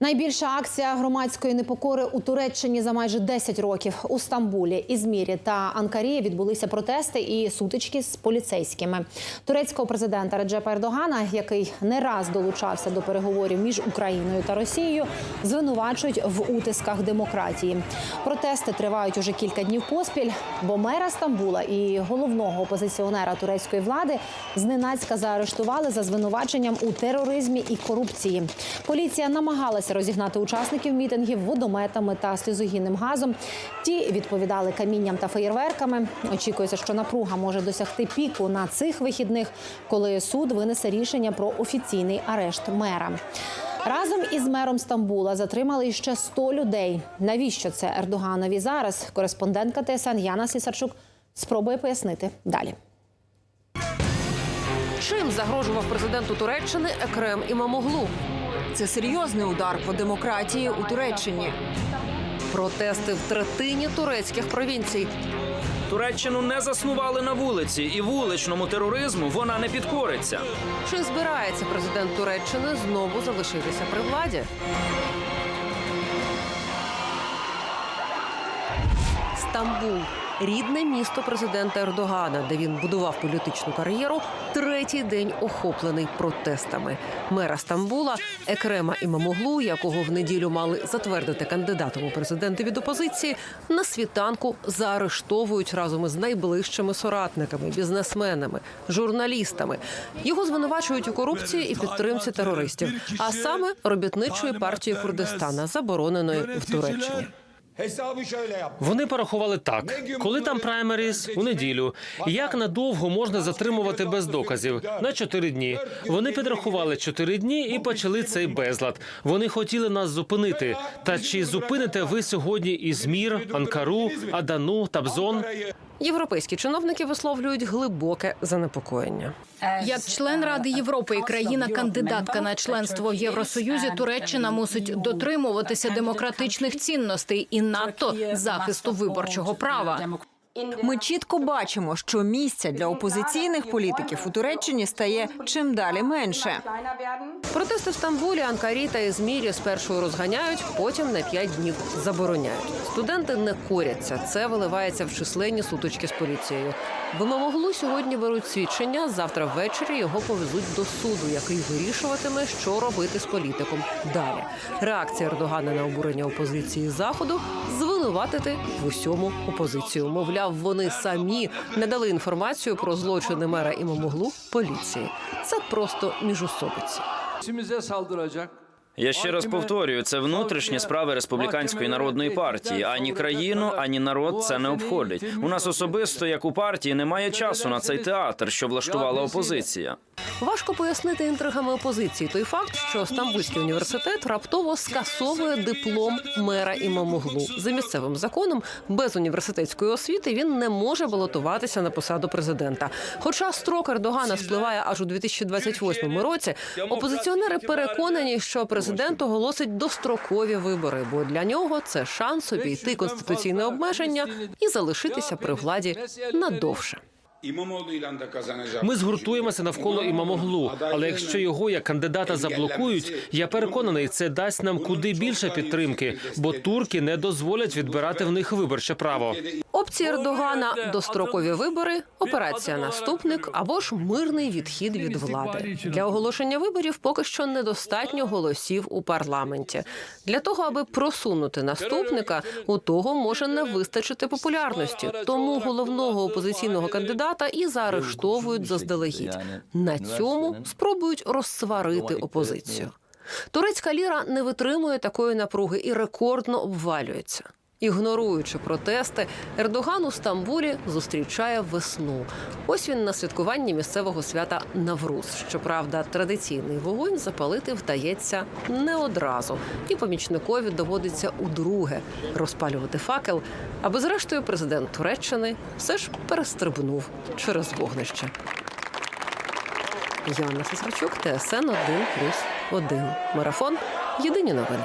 Найбільша акція громадської непокори у Туреччині за майже 10 років у Стамбулі, Ізмірі та Анкарі відбулися протести і сутички з поліцейськими. Турецького президента Реджепа Ердогана, який не раз долучався до переговорів між Україною та Росією, звинувачують в утисках демократії. Протести тривають уже кілька днів поспіль, бо мера Стамбула і головного опозиціонера турецької влади зненацька заарештували за звинуваченням у тероризмі і корупції. Поліція намагалася розігнати учасників мітингів водометами та сльозогінним газом. Ті відповідали камінням та феєрверками. Очікується, що напруга може досягти піку на цих вихідних, коли суд винесе рішення про офіційний арешт мера. Разом із мером Стамбула затримали ще 100 людей. Навіщо це Ердоганові зараз? Кореспондентка ТСН Яна Сісарчук спробує пояснити далі. Чим загрожував президенту Туреччини Екрем Імамоглу? Це серйозний удар по демократії у Туреччині. Протести в третині турецьких провінцій. Туреччину не заснували на вулиці, і вуличному тероризму вона не підкориться. Чи збирається президент Туреччини знову залишитися при владі? Стамбул рідне місто президента Ердогана, де він будував політичну кар'єру. Третій день охоплений протестами. Мера Стамбула Екрема Імамоглу, якого в неділю мали затвердити кандидатом у президенти від опозиції, на світанку заарештовують разом із найближчими соратниками, бізнесменами, журналістами. Його звинувачують у корупції і підтримці терористів, а саме робітничої партії Курдистана, забороненої в Туреччині. Вони порахували так: коли там праймеріс? у неділю, як надовго можна затримувати без доказів? на чотири дні. Вони підрахували чотири дні і почали цей безлад. Вони хотіли нас зупинити. Та чи зупините ви сьогодні Ізмір, Анкару, Адану, Табзон? Європейські чиновники висловлюють глибоке занепокоєння. Як член Ради Європи і країна-кандидатка на членство в Євросоюзі, Туреччина мусить дотримуватися демократичних цінностей і надто захисту виборчого права. Ми чітко бачимо, що місця для опозиційних політиків у Туреччині стає чим далі менше. Протести в Стамбулі, Анкарі та Ізмірі спершу розганяють, потім на п'ять днів забороняють. Студенти не коряться. Це виливається в численні сутички з поліцією. В Імамоглу сьогодні беруть свідчення. Завтра ввечері його повезуть до суду, який вирішуватиме, що робити з політиком далі. Реакція Ердогана на обурення опозиції заходу звинуватити в усьому опозицію. Мовляв, вони самі не дали інформацію про злочини мера Імамоглу поліції. Це просто міжусобиці. Я ще раз повторюю, це внутрішні справи республіканської народної партії. Ані країну, ані народ це не обходить. У нас особисто, як у партії, немає часу на цей театр, що влаштувала опозиція. Важко пояснити інтригами опозиції той факт, що Стамбульський університет раптово скасовує диплом мера Імамоглу. За місцевим законом без університетської освіти він не може балотуватися на посаду президента. Хоча строк Ердогана спливає аж у 2028 році, опозиціонери переконані, що президент оголосить дострокові вибори, бо для нього це шанс обійти конституційне обмеження і залишитися при владі надовше. Ми згуртуємося навколо імамоглу. Але якщо його як кандидата заблокують, я переконаний, це дасть нам куди більше підтримки, бо турки не дозволять відбирати в них виборче право. Опції Ердогана дострокові вибори, операція наступник або ж мирний відхід від влади. Для оголошення виборів поки що недостатньо голосів у парламенті. Для того аби просунути наступника, у того може не вистачити популярності. Тому головного опозиційного кандидата і заарештовують заздалегідь. На цьому спробують розсварити опозицію. Турецька ліра не витримує такої напруги і рекордно обвалюється. Ігноруючи протести, Ердоган у Стамбулі зустрічає весну. Ось він на святкуванні місцевого свята Навруз. Щоправда, традиційний вогонь запалити вдається не одразу, і помічникові доводиться удруге розпалювати факел, аби зрештою президент Туреччини все ж перестрибнув через вогнище. Яна Сесрачук, ТСН 1+,1. Марафон. Єдині новини.